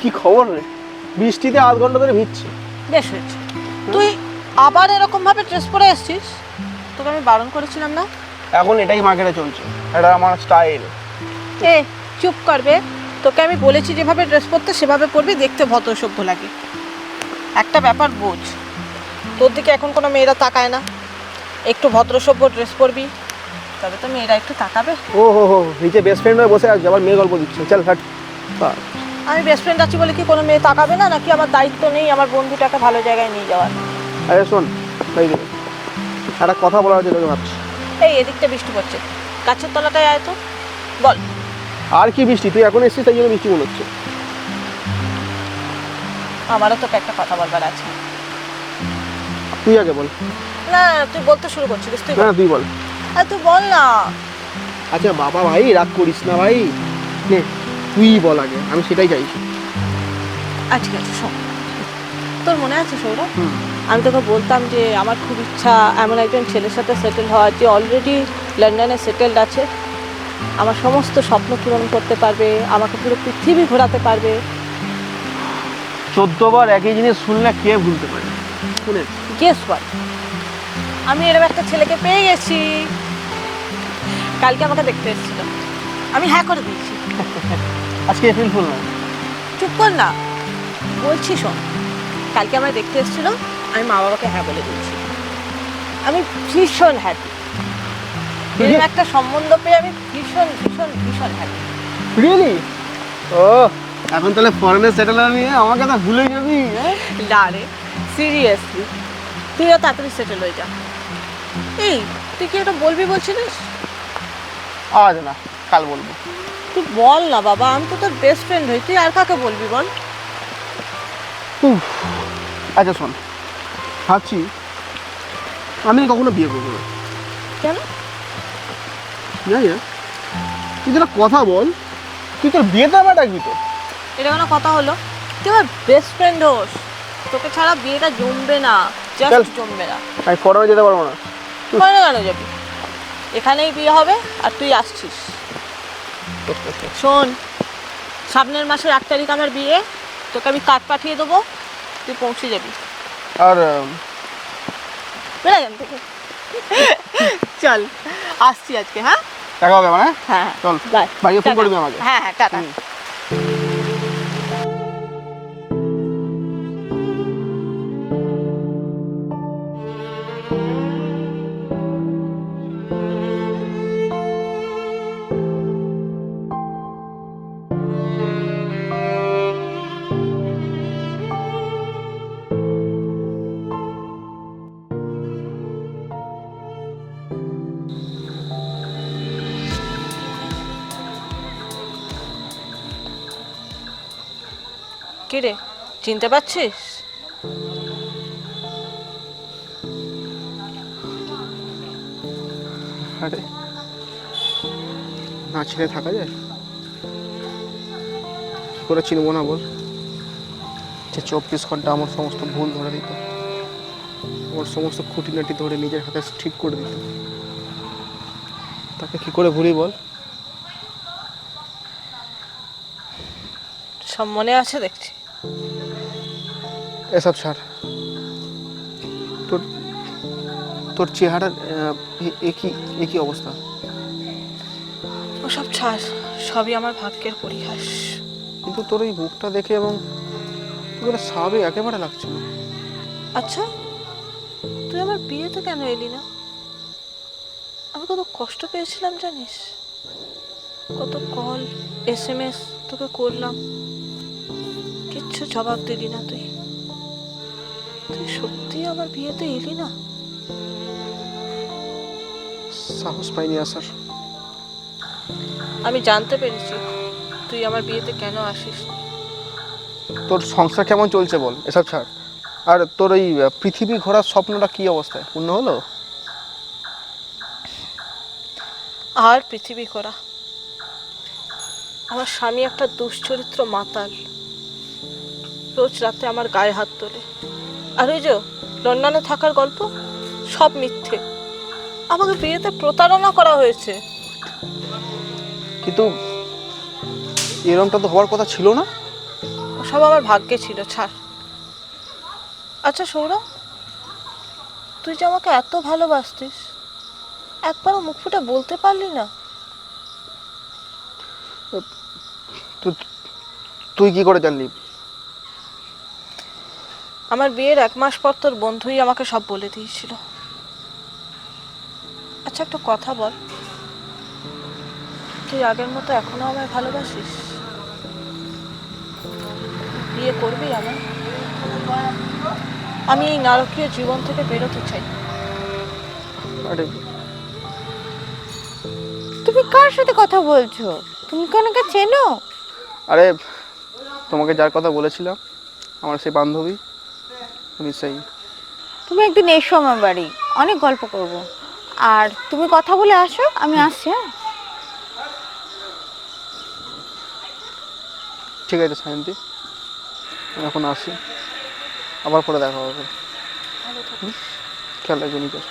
কি খবর রে? বৃষ্টিতে আধ ঘণ্টা ধরে ভিজছে। বেশ হয়েছে। তুই আবার এরকম ভাবে ড্রেস পরে এসেছিস? তোকে আমি বারণ করেছিলাম না? এখন এটাই মার্কেটে চলছে। এটা আমার স্টাইল এ চুপ করবে তোকে আমি বলেছি যেভাবে ড্রেস পরতে সেভাবে পরবি দেখতে ভদ্র সভ্য লাগে। একটা ব্যাপার বোঝ। তোর দিকে এখন কোনো মেয়েরা তাকায় না। একটু ভদ্র সভ্য ড্রেস পরবি। তবে তো মেয়েরা একটু তাকাবে। ও হো হো নিচে বেস্ট ফ্রেন্ড হয়ে বসে আছে আবার মেয়ে গল্প দিচ্ছে। চল হাট। আমি বেস্ট ফ্রেন্ড আছি বলে কি কোনো মেয়ে তাকাবে না নাকি আমার দায়িত্ব নেই আমার বন্ধুটাকে ভালো জায়গায় নিয়ে যাওয়ার? আরে শোন তাই একটা কথা বলার জন্য ভাবছি। এই এদিকটা বৃষ্টি পড়ছে। গাছের তলাটায় আয় তো। বল। আর কি বৃষ্টি? তুই এখন এসেছিস তাই জন্য বৃষ্টি মনে হচ্ছে আমারও তোকে একটা কথা বলবার আছে। তুই আগে বল। না তুই বলতে শুরু করছিলিস তুই। না তুই বল। আরে তুই বল না। আচ্ছা বাবা ভাই রাগ করিস না ভাই। নে তুই বল আগে আমি সেটাই চাইছি। আজকে আছে শোন। তোর মনে আছে সৌরভ? আমি তোকে বলতাম যে আমার খুব ইচ্ছা এমন একজন ছেলের সাথে সেটেল হওয়ার যে অলরেডি লন্ডনে সেটেলড আছে। আমার সমস্ত স্বপ্ন পূরণ করতে পারবে আমাকে পুরো পৃথিবী ঘোরাতে পারবে। চোদ্দ বার একই জিনিস শুনলে কে ভুলতে পারে? শুনে গেস হোয়াট আমি এরকম একটা ছেলেকে পেয়ে গেছি। কালকে আমাকে দেখতে এসেছিল। আমি হ্যাঁ করে দিয়েছি। আজকে এপ্রিল ফুল না চুপ কর না। বলছি শোন কালকে আমায় দেখতে এসেছিল আমি মা বাবাকে হ্যাঁ বলে দিয়েছি। আমি ভীষণ হ্যাপি এরকম একটা সম্বন্ধ পেয়ে আমি ভীষণ ভীষণ ভীষণ হ্যাপি রিয়েলি ও এখন তাহলে ফরেনে সেটেল নিয়ে আমাকে তো ভুলে যাবি হ্যাঁ? না রে সিরিয়াসলি তুইও তাড়াতাড়ি সেটেল হয়ে যা। এই তুই কি এটা বলবি বলছিলিস? আজ না কাল বলব। তুই বল না বাবা আমি তো তোর বেস্ট ফ্রেন্ড হই তুই আর কাকে বলবি বল? আচ্ছা শোন ভাবছি আমি কখনো বিয়ে করব না? কেন? জানি না। তুই যেটা কথা বল তুই তোর বিয়েতে আমার ডাকবি তো। এটা কোনো কথা হলো? তুই আমার বেস্ট ফ্রেন্ড হোস তোকে ছাড়া বিয়েটা জমবে না জাস্ট জমবে না। আমি ফরেনে যেতে পারব না। কেন কেন যাবি এখানেই বিয়ে হবে আর তুই আসছিস। শোন সামনের মাসের এক তারিখ আমার বিয়ে তোকে আমি কার্ড পাঠিয়ে দেবো তুই পৌঁছে যাবি। আর বেড়ে থেকে চল আসছি আজকে হ্যাঁ? দেখা হবে মানে হ্যাঁ? চল। বাই। বাড়ি ফোন করবি আমাকে। হ্যাঁ হ্যাঁ টাটা। হুম। রে চিনতে পারছিস? আরে না ছেড়ে থাকা যায়? কি করে চিনবো না বল? যে চব্বিশ ঘণ্টা আমার সমস্ত ভুল ধরে দিত। আমার সমস্ত খুঁটিনাটি ধরে নিজের হাতে ঠিক করে দিত। তাকে কি করে ভুলি বল? সব মনে আছে দেখছি। এসব ছাড় তোর তোর চেহারার একই একই অবস্থা? ওসব ছাড় সবই আমার ভাগ্যের পরিহাস। কিন্তু তোর এই মুখটা দেখে এবং তোর স্বাভাবিক একেবারে লাগছে না। আচ্ছা তুই আমার বিয়েতে কেন এলি না? আমি কত কষ্ট পেয়েছিলাম জানিস? কত কল এস এম এস তোকে করলাম। কিচ্ছু জবাব দিলি না তুই। তুই সত্যি আমার বিয়েতে এলি না? সাহস পাইনি আসার। আমি জানতে পেরেছি তুই আমার বিয়েতে কেন আসিস তোর সংসার কেমন চলছে বল এসব ছাড়। আর তোর ওই পৃথিবী ঘোরার স্বপ্নটা কি অবস্থায়? পূর্ণ হলো? আর পৃথিবী করা আমার স্বামী একটা দুশ্চরিত্র মাতাল। রোজ রাতে আমার গায়ে হাত তোলে। আর ওই যে লন্ডনে থাকার গল্প সব মিথ্যে। আমাকে বিয়েতে প্রতারণা করা হয়েছে। কিন্তু এরমটা তো হওয়ার কথা ছিল না? সব আমার ভাগ্যে ছিল ছাড়। আচ্ছা সৌরভ তুই যে আমাকে এত ভালোবাসতিস একবারও মুখ ফুটে বলতে পারলি না। তুই কি করে জানলি? আমার বিয়ের এক মাস পর তোর বন্ধুই আমাকে সব বলে দিয়েছিল। আচ্ছা একটা কথা বল। তুই আগের মতো এখনও আমায় ভালোবাসিস? বিয়ে করবি আমায়? আমি এই নারকীয় জীবন থেকে বেরোতে চাই। আরে। তুমি কার সাথে কথা বলছো? তুমি কি ওনাকে চেনো? আরে তোমাকে যার কথা বলেছিলাম আমার সেই বান্ধবী। উনি সেই তুমি একদিন এসো আমার বাড়ি অনেক গল্প করব। আর তুমি কথা বলে আসো আমি আসছি হ্যাঁ? ঠিক আছে সায়ন্তী আমি এখন আসি। আবার পরে দেখা হবে? খেয়াল রাখবে নিজের।